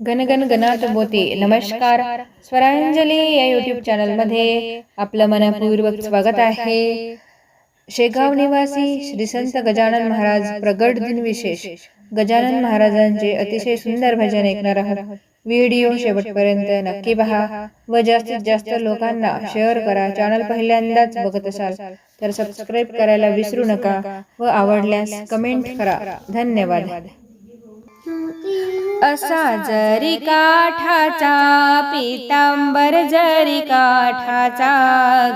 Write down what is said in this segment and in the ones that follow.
गणगण गणात बोते नमस्कार. स्वरांजली या युट्यूब चॅनलमध्ये आपलं मनपूर्वक स्वागत आहे. शेगाव निवासी श्री संत गजानन महाराज प्रगट दिन विशेष. गजानन महाराजांचे अतिशय सुंदर भजन ऐकणार आहोत. व्हिडिओ शेवटपर्यंत नक्की पहा व जास्तीत जास्त लोकांना शेअर करा. चॅनल पहिल्यांदाच बघत असाल तर सबस्क्राईब करायला विसरू नका व आवडल्यास कमेंट करा. धन्यवाद. असा जरी काठाचा पितांबर जरी काठाचा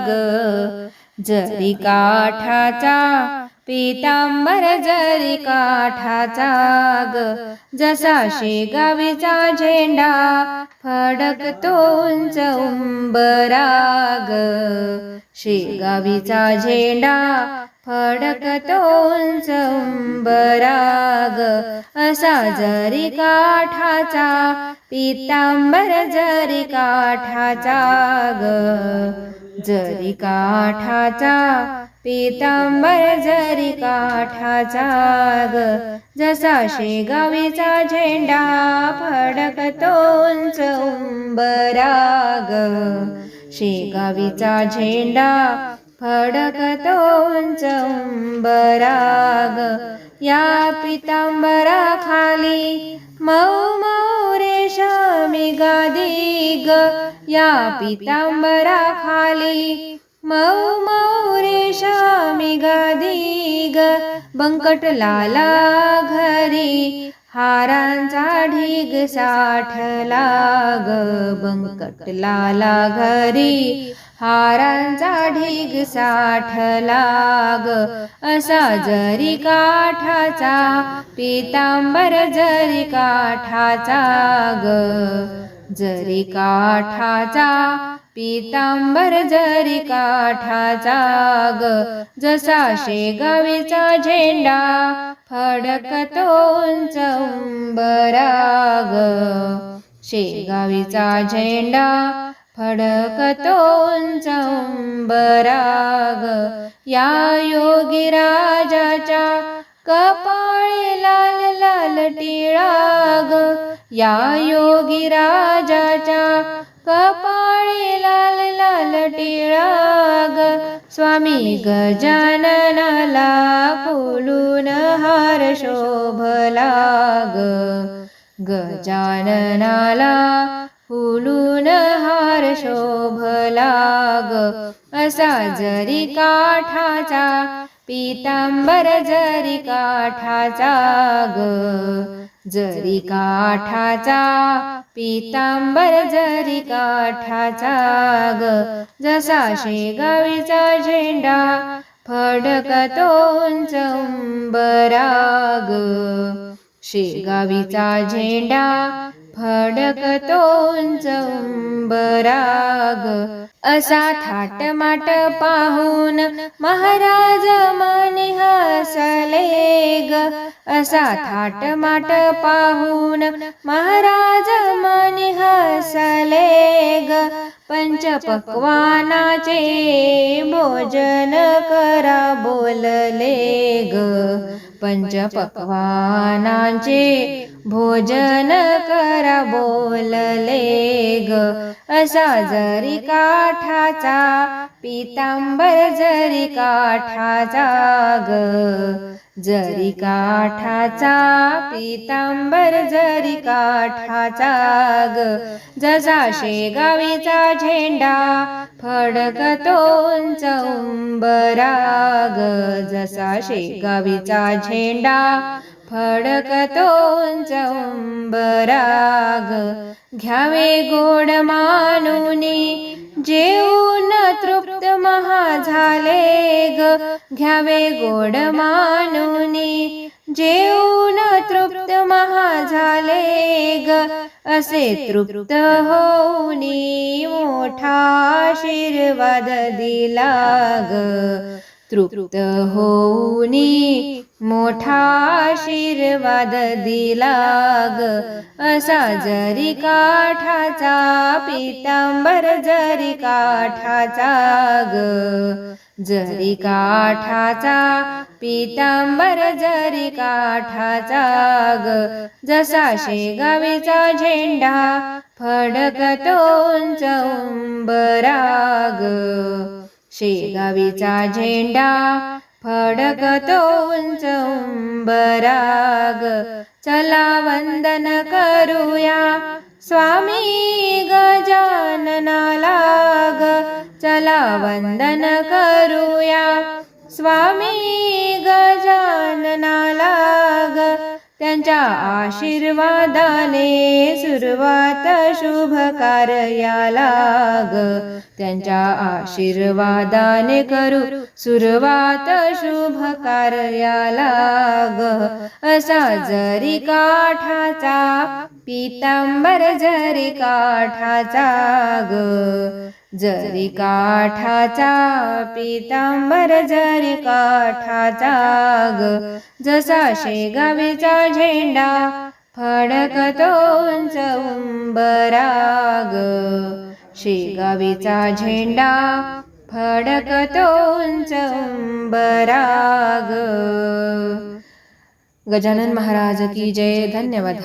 ग जरी काठाचा पितांबर जरी काठाचा ग जसा शेगावीचा झेंडा फडकतो उंच उंबराग ग शेगावीचा झेंडा फडकतो उंच असा जरी काठाचा पितांबर जरी काठाचा ग. जरी काठाचा पितांबर जरी काठाचा ग. जसा शेगावीचा झेंडा फडकतो उंच शेगावीचा झेंडा फडकतो उंबराग या पितांबरा खाली मऊ मऊ रेशमी गादी या पितांबरा खाली मऊ मऊ रेशमी गादी ग बंकट लाला घरी हारांचा ढीग साठला ग बंकट लाला घरी हारांचा ढीग साठला ग असा जरी काठाचा पितांबर जरी काठाचा ग. जरी काठाचा पितांबर जरी काठाचा ग जसा शेगावीचा झेंडा फडकतो उंच उंबरा ग शेगावीचा झेंडा फडकतो उंबराग या योगी राजाच्या कपाळी लाल लाल टिळाग या योगी राजाच्या कपाळी लाल लाल टिळाग स्वामी गजाननाला फुलून हार शोभलाग गजाननाला फुलून हार शोभलाग असा जरी काठाचा पितांबर जरी काठाचा ग जरी काठाचा पितांबर जरी काठाचा ग जसा शेगावीचा झेंडा फडकतो उंच उंबराग शेगावीचा झेंडा फडकतो उंच उंबराग असा थाटमाट पाहून महाराज मने हसले ग. असा थाटमाट पाहून महाराज मने हसले ग. पंचपक्वानाचे भोजन करा बोलले ग. पंचपक्वानाचे भोजन करा बोलले ग. असा जरी काठाचा पितांबर जरी काठाचा ग. जरी काठाचा पितांबर जरी काठाचा ग. जसा शेगावीचा झेंडा फडकतो उंच उंबरा ग. जसा शेगावीचा झेंडा फडकतो उंच उंबराग घ्यावे गोड मानुनी जेऊन तृप्त महा झाले ग घ्यावे गोड मानुनी जेऊन तृप्त महा झाले ग असे तृप्त होऊनी मोठा आशीर्वाद दिला ग तृप्त होऊनी मोठा आशीर्वाद दिला ग असा जरी काठाचा पितांबर जरी काठाचा ग. जरी काठाचा पितांबर जरी काठाचा ग. जसा शेगावीचा झेंडा फडकतो उंच उंबराग शेगावीचा झेंडा फडकतो उंच उंबराग चला वंदन करूया स्वामी गजाननाला ग. चला वंदन करूया स्वामी गजाननाला त्यांच्या आशीर्वादाने सुरुवात शुभ कार्याला ग त्यांच्या आशीर्वादाने करू सुरुवात शुभ कार्याला ग असा जरी काठाचा पितांबर जरी काठाचा ग. जरी काठाचा पितांबर जरी काठाचा ग जसा शेगावीचा झेंडा फडकतो उंच उंबराग. शेगावीचा झेंडा फडकतो उंच उंबराग. गजानन महाराज की जय. धन्यवाद.